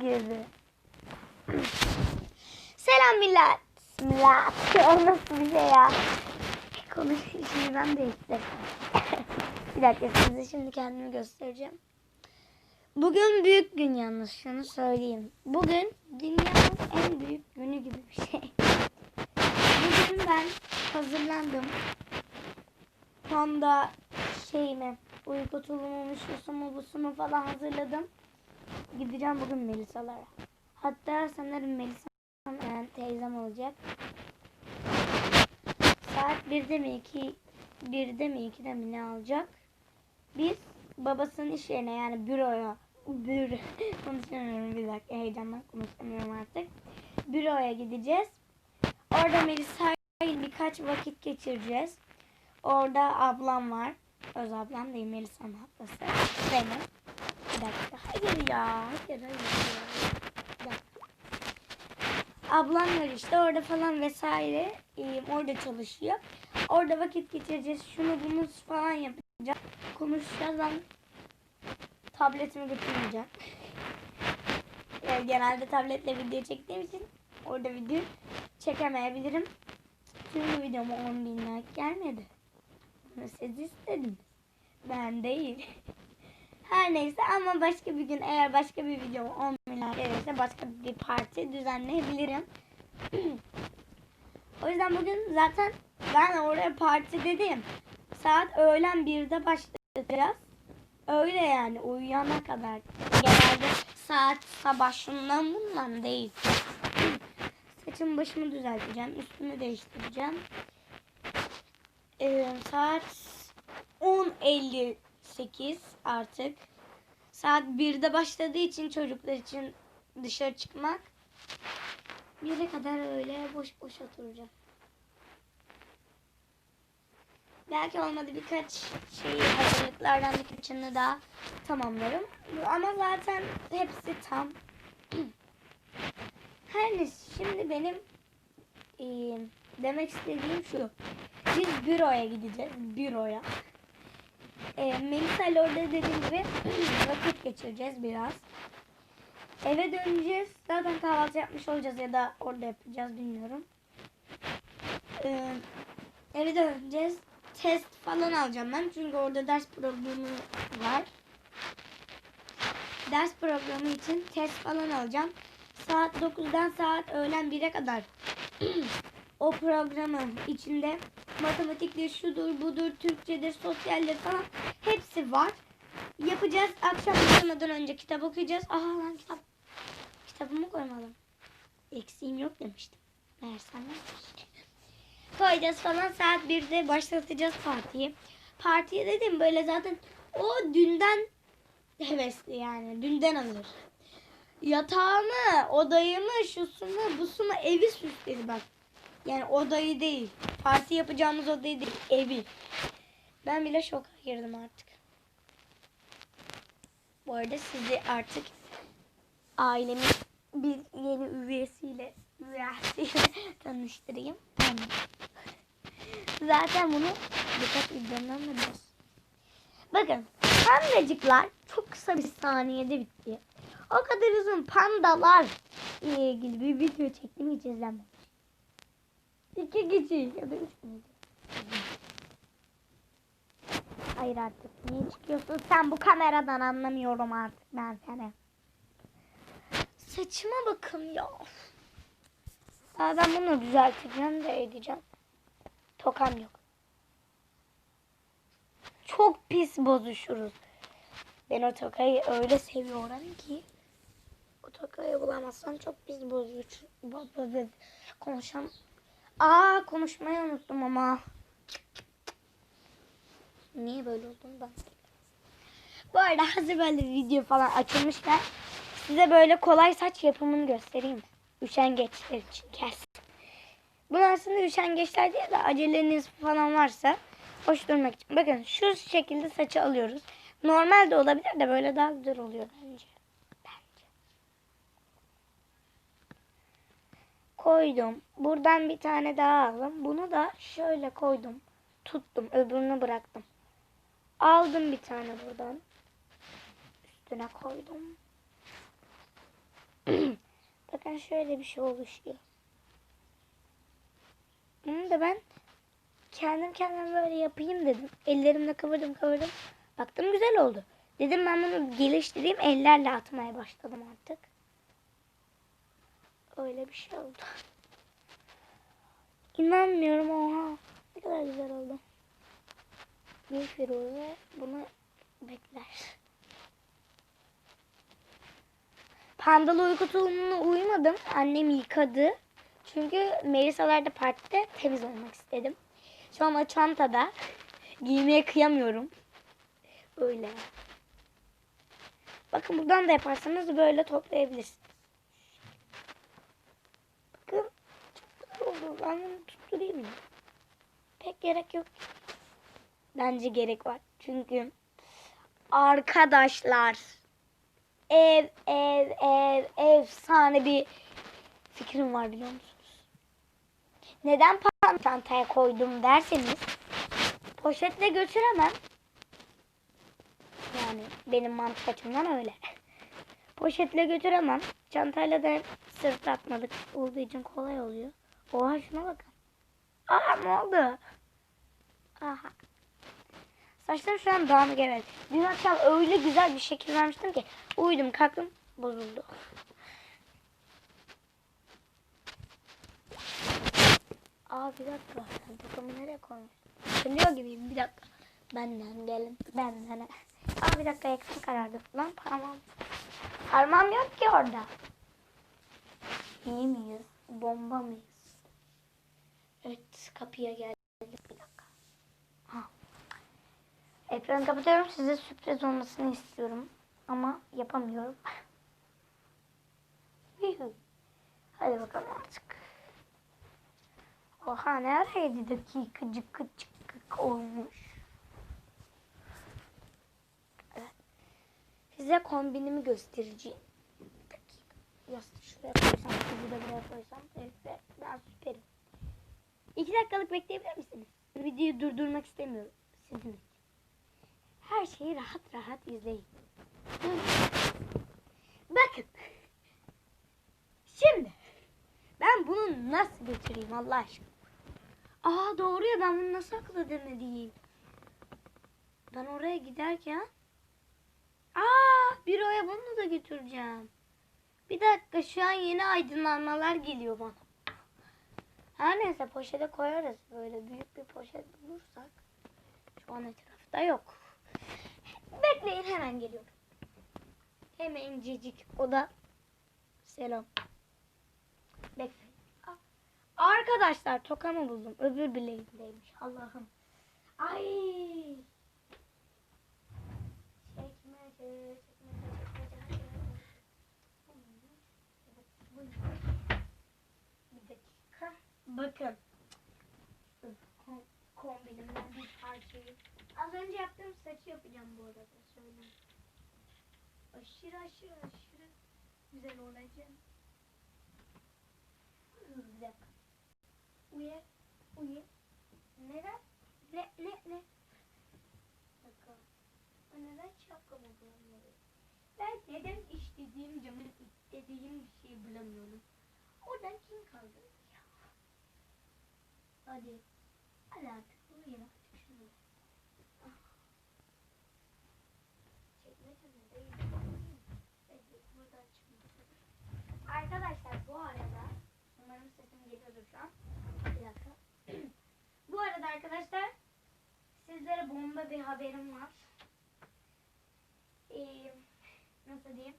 girdi. Selam millet. Millet. O nasıl bir şey ya? Konuş şimdi ben de istedim. bir dakika size şimdi kendimi göstereceğim. Bugün büyük gün yalnız şunu söyleyeyim. Bugün dünyanın en büyük günü gibi bir şey. Bugün ben hazırlandım. Panda şeyimi, uyku tulumumu, şusumu, busumu falan hazırladım. Gideceğim bugün Melisa'lara. Hatta sanırım Melisa yani teyzem olacak. Saat 1'de mi 2 1'de mi 2'de mi ne alacak? Biz babasının iş yerine yani büroya bür konuşamıyorum bir dakika heyecandan konuşamıyorum artık. Büroya gideceğiz. Orada Melisa ile birkaç vakit geçireceğiz. Orada ablam var. Öz ablam değil Melisa'nın ablası. Benim. Dakika. Hayır ya. Hayır hayır. Ablam var işte orada falan vesaire. Ee, orada çalışıyor. Orada vakit geçireceğiz. Şunu bunu falan yapacağız. Konuşacağız. Ben tabletimi götürmeyeceğim. Yani genelde tabletle video çektiğim için orada video çekemeyebilirim. Çünkü videoma 10 bin like gelmedi. Bunu siz istediniz. Ben değil. Her neyse ama başka bir gün eğer başka bir videoma 10 bin like gelirse başka bir parti düzenleyebilirim. o yüzden bugün zaten ben oraya parti dedim. Saat öğlen 1'de başlayacağız. Öyle yani uyuyana kadar. Genelde saat sabah şundan bundan değil. Saçımı başımı düzelteceğim. Üstümü değiştireceğim. Ee, saat 10.58 artık. Saat 1'de başladığı için çocuklar için dışarı çıkmak. 1'e kadar öyle boş boş oturacağım. Belki olmadı birkaç şeyi hazırlıklardan birkaçını daha tamamlarım. Ama zaten hepsi tam. Her neyse şimdi benim eee, demek istediğim şu. Biz büroya gideceğiz. Büroya. Eee Melisa ile orada dediğim gibi vakit geçireceğiz biraz. Eve döneceğiz. Zaten kahvaltı yapmış olacağız ya da orada yapacağız bilmiyorum. Eee eve döneceğiz. Test falan alacağım ben. Çünkü orada ders programı var. Ders programı için test falan alacağım. Saat 9'dan saat öğlen 1'e kadar o programın içinde matematiktir, şudur, budur, Türkçedir, sosyaldir falan hepsi var. Yapacağız. Akşam uyumadan önce kitap okuyacağız. Aha lan kitap. Kitabımı koymadım. Eksiğim yok demiştim. Meğersem. Koyacağız falan saat 1'de başlatacağız partiyi. Partiye dedim böyle zaten o dünden hevesli yani. Dünden alır. Yatağımı, odayımı, şusunu, busunu, evi süsledi bak. Yani odayı değil. Parti yapacağımız odayı değil, evi. Ben bile şoka girdim artık. Bu arada sizi artık ailemin bir yeni üyesiyle üyesiyle tanıştırayım. Anne. Zaten bunu birkaç videomdan da biliyorsun. Bakın pandacıklar çok kısa bir saniyede bitti. O kadar uzun pandalar ile ilgili bir video çektim hiç izlenmemiş. İki kişi ya da üç müydü? Hayır artık niye çıkıyorsun sen bu kameradan anlamıyorum artık ben seni. Saçıma bakın ya. Daha ben bunu düzelteceğim de edeceğim. Tokam yok. Çok pis bozuşuruz. Ben o tokayı öyle seviyorum ki. O tokayı bulamazsam çok pis bozuş. bo- bo- bo- Konuşam. Aa konuşmayı unuttum ama. Niye böyle oldum ben? Bu arada hazır böyle video falan açılmışken size böyle kolay saç yapımını göstereyim? Üşengeçler için kes. Bunu aslında üşengeçler değil de aceleniz falan varsa hoş durmak için. Bakın şu şekilde saçı alıyoruz. Normal de olabilir de böyle daha güzel oluyor bence. Bence. Koydum. Buradan bir tane daha aldım. Bunu da şöyle koydum. Tuttum. Öbürünü bıraktım. Aldım bir tane buradan. Üstüne koydum. Bakın şöyle bir şey oluşuyor. Bunu da ben kendim kendime böyle yapayım dedim. Ellerimle kıvırdım kıvırdım. Baktım güzel oldu. Dedim ben bunu geliştireyim ellerle atmaya başladım artık. Öyle bir şey oldu. İnanmıyorum oha. Ne kadar güzel oldu. Bir Firuze bunu bekler. Pandalı uyku tulumuna uyumadım. Annem yıkadı. Çünkü Merisalar'da partide temiz olmak istedim. Şu an o çantada. Giymeye kıyamıyorum. Öyle. Bakın buradan da yaparsanız böyle toplayabilirsiniz. Bakın oldu. Ben bunu tutturayım mı? Pek gerek yok. Bence gerek var. Çünkü arkadaşlar ev ev ev efsane bir fikrim var biliyor musunuz? Neden çantaya koydum derseniz poşetle götüremem. Yani benim mantık açımdan öyle. Poşetle götüremem. Çantayla da sırt atmalık olduğu için kolay oluyor. Oha şuna bakın. Aa ne oldu? Aha. Saçlarım şu an dağınık evet. Dün akşam öyle güzel bir şekil vermiştim ki uyudum kalktım bozuldu. Aa bir dakika. Ben takımı nereye koymuş? Hatırlıyor gibiyim bir dakika. Benden gelin. Benden. Aa bir dakika ekran karardı. Lan parmağım. Parmağım yok ki orada. İyi miyiz? Bomba mıyız? Evet kapıya geldik. Bir dakika. Ha. Ekranı kapatıyorum. Size sürpriz olmasını istiyorum. Ama yapamıyorum. Hadi bakalım artık. Oha ne ara 7 dakika cık cık olmuş. Evet. Size kombinimi göstereceğim. Dakika. Yastığı şuraya koysam, kızı da buraya koysam. 2 dakikalık bekleyebilir misiniz? Videoyu durdurmak istemiyorum sizin için. Her şeyi rahat rahat izleyin. Bakın. Şimdi ben bunu nasıl götüreyim Allah aşkına? Aa doğru ya ben bunu nasıl akıl edemediğim? Ben oraya giderken Aa büroya bunu da götüreceğim. Bir dakika şu an yeni aydınlanmalar geliyor bana. Her neyse poşete koyarız. Böyle büyük bir poşet bulursak. Şu an etrafta yok. Bekleyin hemen geliyorum. Hemen cicik. O da selam. Bekleyin. Arkadaşlar tokamı buldum. Öbür bileğimdeymiş. Allah'ım. Ay. Çekmece, çekmece. Evet, buyurun. Bir dakika. Bakın. Kom- Kombinimden bir parçayı. Az önce yaptığım saçı yapacağım bu arada. Söyleyeyim. Aşırı aşırı aşırı güzel olacak. Dakika. Uye, uye. Neden? Ne, ne, ne? Ben neden şapkamı bulamıyorum? Ben neden istediğim zaman istediğim bir şey bulamıyorum? Oradan kim kaldı? Hadi. Hadi artık artık şunu. Ah. Arkadaşlar bu arada umarım sesim geliyordur şu an. Bir dakika. bu arada arkadaşlar sizlere bomba bir haberim var. Ee, nasıl diyeyim?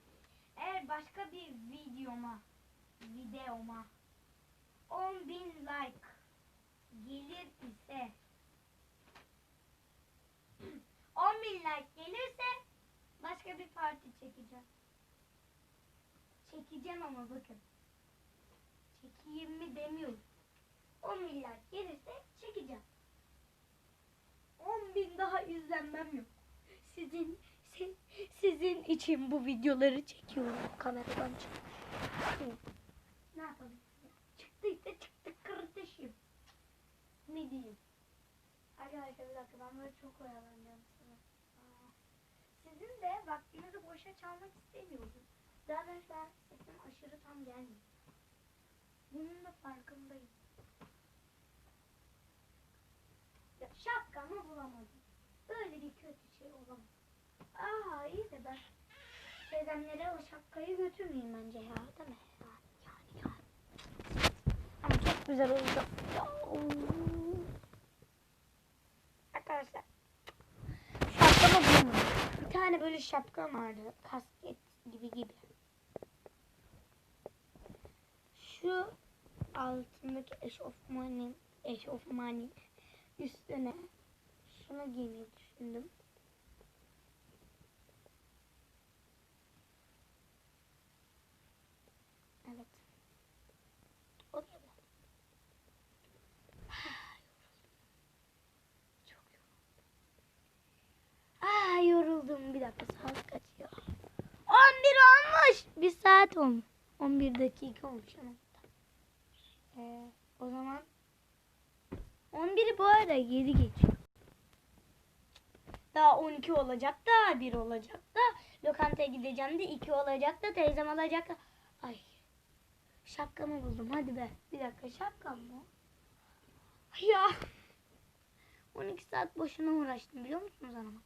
Eğer başka bir videoma videoma 10.000 like gelir ise 10.000 like gelirse başka bir parti çekeceğim. Çekeceğim ama bakın. Çekeyim mi demiyorum. 10 milyar gelirse çekeceğim. 10 bin daha izlenmem yok. Sizin si- sizin için bu videoları çekiyorum kameradan. Ne yapalım? Ne diyeyim? Arkadaşlar bir dakika ben böyle çok oyalanacağım sana. Sizin de vaktinizi boşa çalmak istemiyorum. Zaten an sesim aşırı tam gelmiyor. Bunun da farkındayım. Ya şapkamı bulamadım. Böyle bir kötü şey olamaz. Aa iyi de ben teyzemlere o şapkayı götürmeyeyim bence ya. Değil mi? Yani, yani. Ama çok güzel olacak. Ya. Arkadaşlar şapkamı bulamadım. Bir tane böyle şapka vardı. Kasket gibi gibi. Şu altındaki eşofmanın eşofmanın üstüne şunu giymeyi düşündüm. Evet. Oluyor mu? Çok yoruldum. Ah yoruldum. Bir dakika saat kaç ya? 11 olmuş. Bir saat olmuş. 11 dakika olmuş. Ee, o zaman 11'i bu arada 7 geçiyor. Daha 12 olacak da 1 olacak da lokantaya gideceğim de 2 olacak da teyzem alacak da. Ay şapkamı buldum hadi be. Bir dakika şapkam mı? Ya 12 saat boşuna uğraştım biliyor musunuz hanım?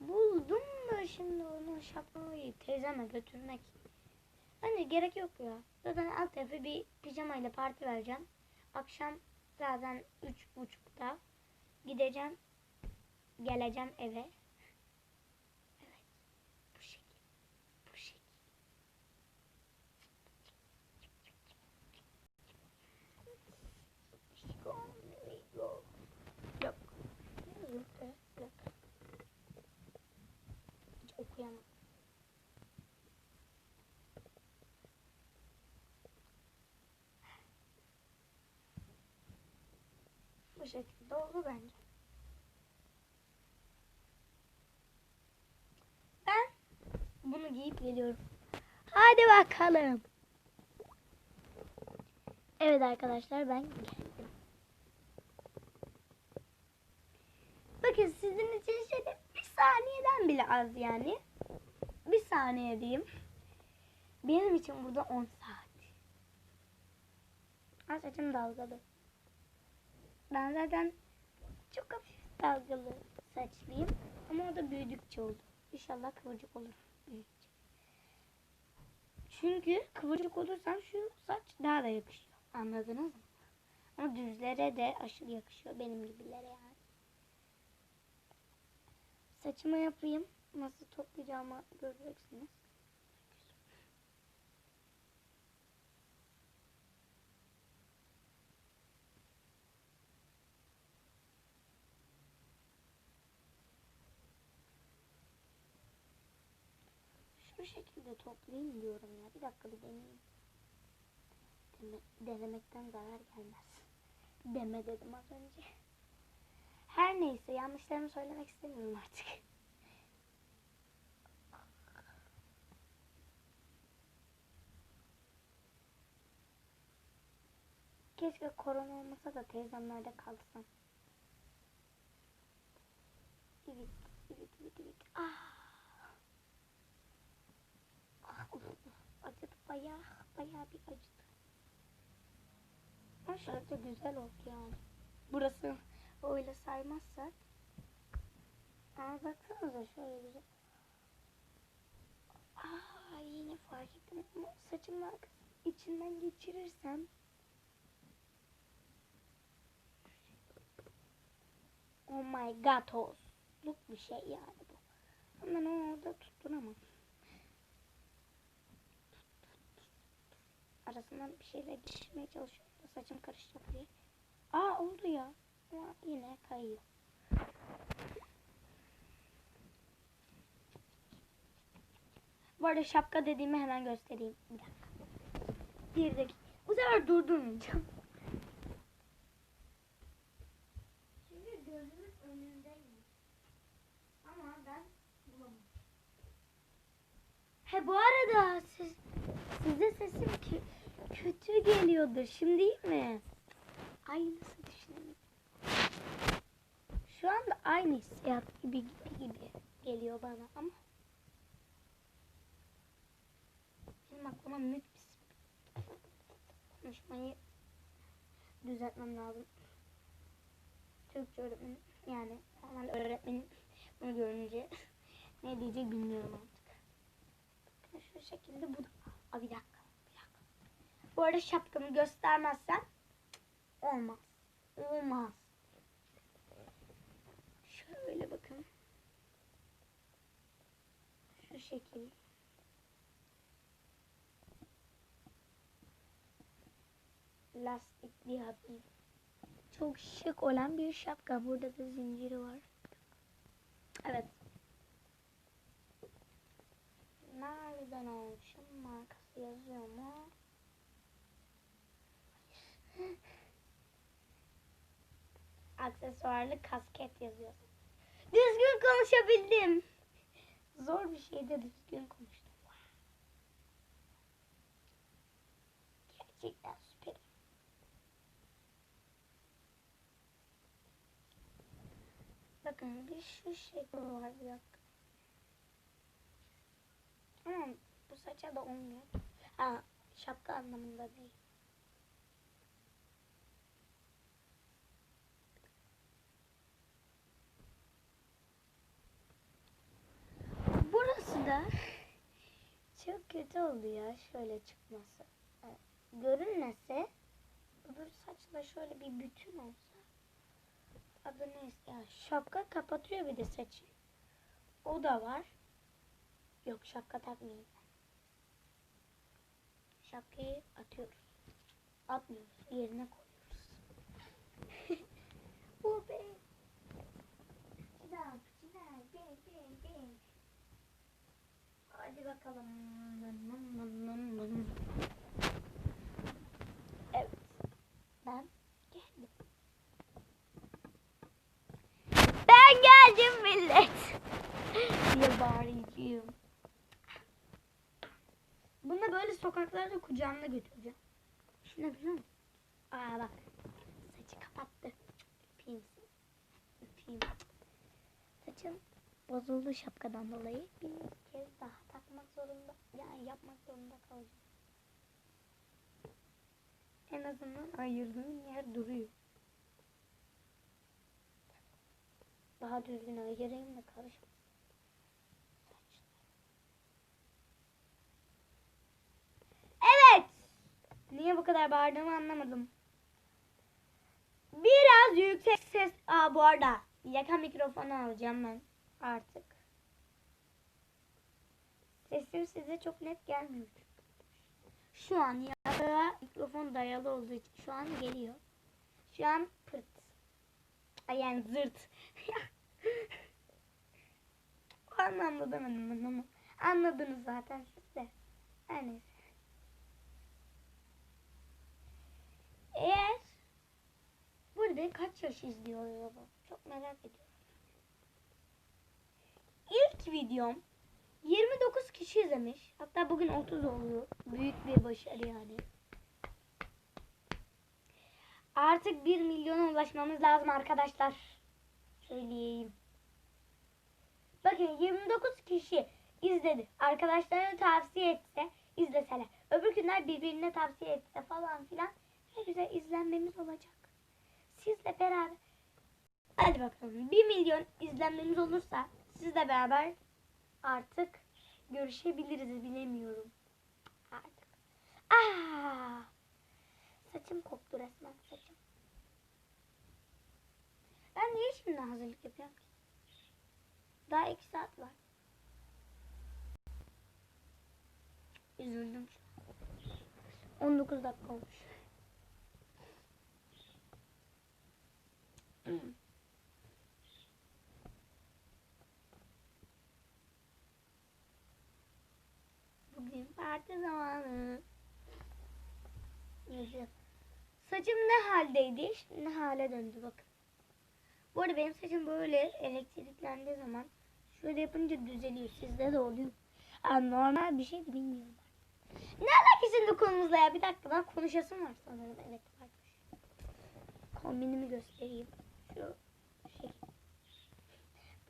Buldum da şimdi onu şapkamı giyip teyzeme götürmek. Bence gerek yok ya. Zaten alt tarafı bir pijamayla parti vereceğim. Akşam zaten üç buçukta gideceğim. Geleceğim eve. Evet. Bu şekil. Bu şekil. Yok. Yok. Yok. Hiç okuyamam. Bu şekilde oldu bence. Ben bunu giyip geliyorum. Hadi bakalım. Evet arkadaşlar ben geldim. Bakın sizin için şöyle bir saniyeden bile az yani. Bir saniye diyeyim. Benim için burada 10 saat. Ha saçım dalgalı. Ben zaten çok hafif dalgalı saçlıyım. Ama o da büyüdükçe oldu. İnşallah kıvırcık olur büyüdükçe. Çünkü kıvırcık olursam şu saç daha da yakışıyor. Anladınız mı? Ama düzlere de aşırı yakışıyor. Benim gibilere yani. Saçımı yapayım. Nasıl toplayacağımı göreceksiniz. Şu şekilde toplayayım diyorum ya. Bir dakika bir deneyeyim. Deme, denemekten zarar gelmez. Deme dedim az önce. Her neyse yanlışlarımı söylemek istemiyorum artık. Keşke korona olmasa da teyzemlerde kalsam. Evet, evet, evet, evet. Ah. Acıdı bayağı, bayağı bir acıdı. Ama şöyle de güzel oldu yani. Burası öyle saymazsak. Ama baksanıza şöyle güzel. Aa yine fark ettim ama saçımın içinden geçirirsem Oh my god olsluk bir şey yani bu. Ama ben onu orada tutturamam. Arasından bir şeyler geçirmeye çalışıyorum saçım karışacak diye. Aa oldu ya. Ama yine kayıyor. Bu arada şapka dediğimi hemen göstereyim. Bir dakika. Bir dakika. Bu sefer durdurmayacağım. Çünkü gözümün önündeyim. Ama ben bulamadım. He bu arada siz, size sesim kö- kötü geliyordur. Şimdi iyi mi? Ay nasıl düşünemedim. Şu anda aynı hissiyat gibi gibi gibi geliyor bana ama Benim aklıma müt konuşmayı düzeltmem lazım. Türkçe öğretmenim yani normal öğretmenim bunu görünce ne diyecek bilmiyorum artık. Şu şekilde bu da... Aa, bir dakika. Bu arada şapkamı göstermezsem olmaz. Olmaz. Şöyle bakın. Şu şekil. Lastikli hafif. Çok şık olan bir şapka. Burada da zinciri var. Evet. Nereden almışım? Markası yazıyor mu? Aksesuarlı kasket yazıyor. Düzgün konuşabildim. Zor bir şeyde düzgün konuştum. Gerçekten süper. Bakın bir şu şekil var bir dakika. Bu saça da olmuyor. Ha şapka anlamında değil. Burası da çok kötü oldu ya şöyle çıkması. Evet, Görünmese öbür saçla şöyle bir bütün olsa adı neyse ya şapka kapatıyor bir de saçı. O da var. Yok şapka takmayayım. Şapkayı atıyoruz. Atmıyoruz. Yerine koyuyoruz. Bu be. Bakalım. Evet. Ben geldim. Ben geldim millet. diye bağıracağım. Bunu böyle sokaklarda kucağımda götüreceğim. Şunu biliyor musun? Aa bak. Saçı kapattı. Öpeyim. Öpeyim. Saçım bozuldu şapkadan dolayı. Bir kez daha zorunda. Yani yapmak zorunda kalacağım. En azından ayırdığım yer duruyor. Daha düzgün ayırayım da karışmasın. Evet. Niye bu kadar bağırdığımı anlamadım. Biraz yüksek ses. Aa bu arada yaka mikrofonu alacağım ben artık. Sesim size çok net gelmiyor. Şu an yaka mikrofon dayalı olduğu için şu an geliyor. Şu an pırt. Ay yani zırt. o anlamda ama. Anladınız zaten siz de. Neyse. Eğer burada kaç yaş izliyor acaba? Çok merak ediyorum. İlk videom 29 kişi izlemiş. Hatta bugün 30 oluyor. Büyük bir başarı yani. Artık 1 milyona ulaşmamız lazım arkadaşlar. Söyleyeyim. Bakın 29 kişi izledi. Arkadaşlarına tavsiye etse izleseler. Öbür günler birbirine tavsiye etse falan filan ne güzel izlenmemiz olacak. Sizle beraber hadi bakalım 1 milyon izlenmemiz olursa sizle beraber artık görüşebiliriz bilemiyorum. Artık. Aa! Saçım koptu resmen saçım. Ben niye şimdi hazırlık yapıyorum ki? Daha iki saat var. Üzüldüm şu an. 19 dakika olmuş. Hmm. Bugün parti zamanı. Yazıyor. Saçım ne haldeydi? Şimdi ne hale döndü bakın. Bu arada benim saçım böyle elektriklendiği zaman şöyle yapınca düzeliyor. Sizde de oluyor. Yani normal bir şey de bilmiyorum. Ne alakası şimdi konumuzla ya? Bir dakika ben konuşasım var sanırım. Evet varmış. Kombinimi göstereyim. Şu şey.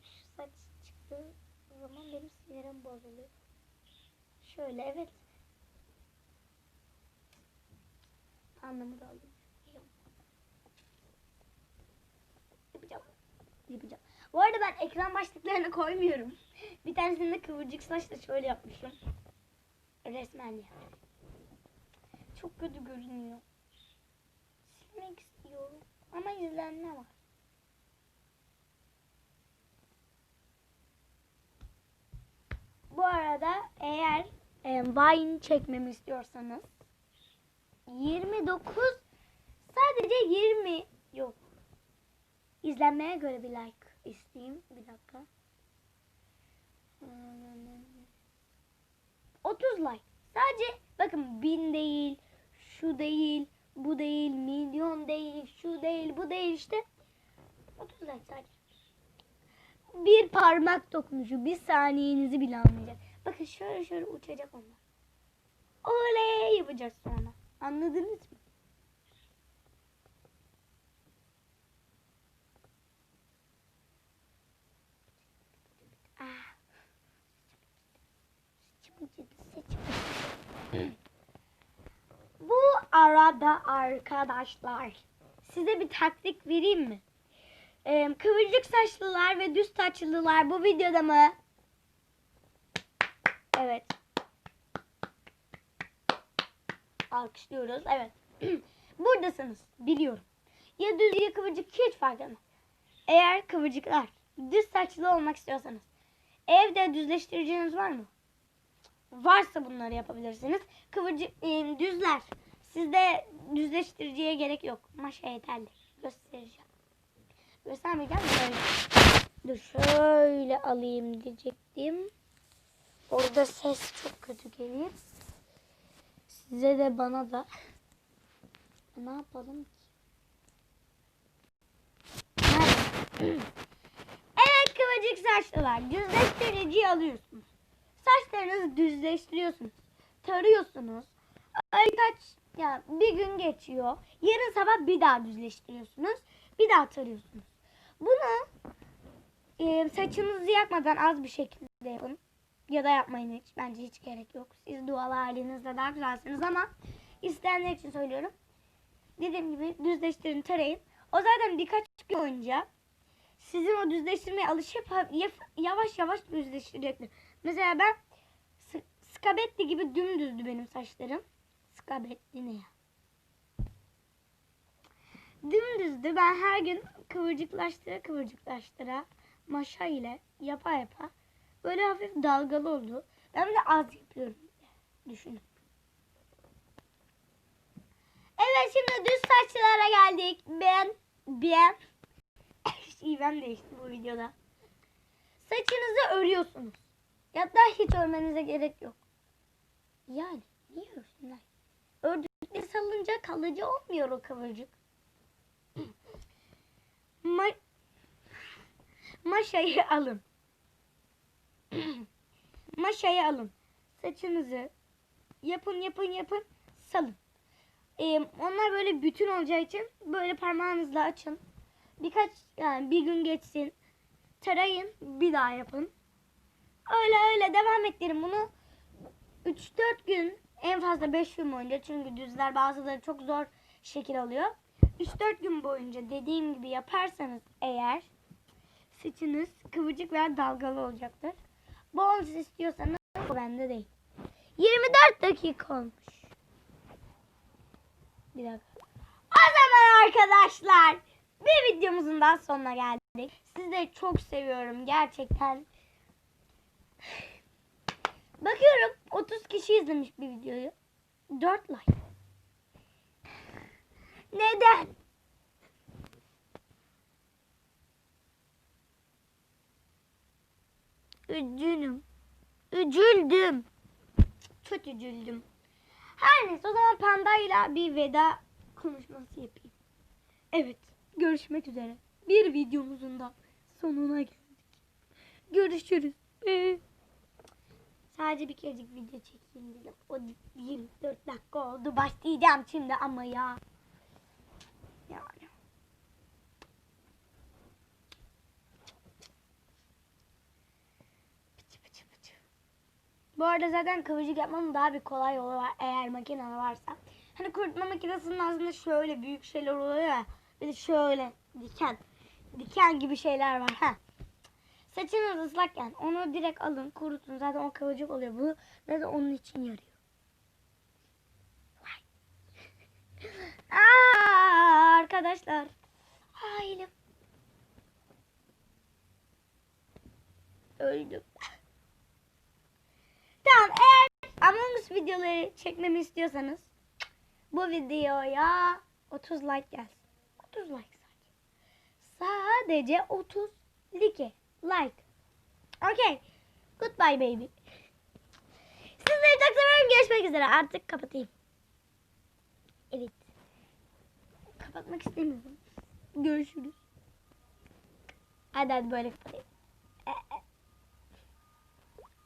Şu saç çıktığı zaman benim sinirim bozuluyor. Şöyle evet. Pandamı da alayım. Yapacağım. Yapacağım. Bu arada ben ekran başlıklarını koymuyorum. Bir tanesinde kıvırcık saçla şöyle yapmışım. Resmen yani. Çok kötü görünüyor. Silmek istiyorum. Ama izlenme var. Bu arada eğer e, Vine çekmemi istiyorsanız 29 sadece 20 yok. İzlenmeye göre bir like isteyeyim. Bir dakika. 30 like. Sadece bakın bin değil, şu değil, bu değil, milyon değil, şu değil, bu değil işte. 30 like sadece. Bir parmak dokunuşu, bir saniyenizi bile almayacak. Bakın şöyle şöyle uçacak onlar. Oley yapacağız sonra. Anladınız mı? Ah. Bu arada arkadaşlar size bir taktik vereyim mi? Ee, kıvırcık saçlılar ve düz saçlılar bu videoda mı? Evet. Alkışlıyoruz. Evet. Buradasınız. Biliyorum. Ya düz ya kıvırcık hiç fark etmez. Eğer kıvırcıklar düz saçlı olmak istiyorsanız evde düzleştiriciniz var mı? Varsa bunları yapabilirsiniz. Kıvırcık e, düzler. Sizde düzleştiriciye gerek yok. Maşa yeterli. Göstereceğim. Göstermeyeceğim. Böyle. Dur şöyle alayım diyecektim. Orada ses çok kötü gelir. Size de bana da. Ne yapalım ki? Evet kıvırcık saçlılar. Düzleştiriciyi alıyorsunuz. Saçlarınızı düzleştiriyorsunuz. Tarıyorsunuz. Ay kaç ya bir gün geçiyor. Yarın sabah bir daha düzleştiriyorsunuz. Bir daha tarıyorsunuz. Bunu e, saçınızı yakmadan az bir şekilde yapın. Ya da yapmayın hiç. Bence hiç gerek yok. Siz doğal halinizde daha güzelsiniz ama isteyenler için söylüyorum. Dediğim gibi düzleştirin, tarayın. O zaten birkaç gün boyunca sizin o düzleştirmeye alışıp yavaş yavaş düzleştirecektir. Mesela ben sk- skabetti gibi dümdüzdü benim saçlarım. Skabetti ne ya? Dümdüzdü. Ben her gün kıvırcıklaştıra kıvırcıklaştıra maşa ile yapa yapa böyle hafif dalgalı oldu. Ben de az yapıyorum. Düşünün. Evet şimdi düz saçlara geldik. Ben ben ben değişti bu videoda. Saçınızı örüyorsunuz. Da hiç örmenize gerek yok. Yani niye örsünler? Ördükleri salınca kalıcı olmuyor o kıvırcık. Ma maşayı alın. maşayı alın. Saçınızı yapın yapın yapın salın. Ee, onlar böyle bütün olacağı için böyle parmağınızla açın. Birkaç yani bir gün geçsin. Tarayın bir daha yapın. Öyle öyle devam ettirin bunu. 3-4 gün en fazla 5 gün boyunca çünkü düzler bazıları çok zor şekil alıyor. 3-4 gün boyunca dediğim gibi yaparsanız eğer saçınız kıvırcık veya dalgalı olacaktır. Bonus istiyorsanız o bende değil. 24 dakika olmuş. Bir dakika. O zaman arkadaşlar bir videomuzun daha sonuna geldik. Sizleri çok seviyorum gerçekten. Bakıyorum 30 kişi izlemiş bir videoyu. 4 like. Neden? Üzgünüm. Üzüldüm. Çok üzüldüm. Her neyse o zaman pandayla bir veda konuşması yapayım. Evet görüşmek üzere. Bir videomuzun da sonuna geldik. Görüşürüz. Ee, Sadece bir kerecik video çekeyim dedim. O 24 dakika oldu. Başlayacağım şimdi ama ya. Bu arada zaten kıvırcık yapmanın daha bir kolay yolu var eğer makinen varsa. Hani kurutma makinesinin aslında şöyle büyük şeyler oluyor ya. Bir de şöyle diken. Diken gibi şeyler var. ha. Saçınız ıslakken onu direkt alın kurutun. Zaten o kıvırcık oluyor. Bu da onun için yarıyor. Aa, arkadaşlar. Aa, elim. Öldüm. Tamam eğer Among Us videoları çekmemi istiyorsanız bu videoya 30 like gelsin. 30 like sadece. Sadece 30 like. Like. Okay. Goodbye baby. Sizleri çok seviyorum. Görüşmek üzere. Artık kapatayım. Evet. Kapatmak istemiyorum. Görüşürüz. Hadi hadi böyle kapatayım.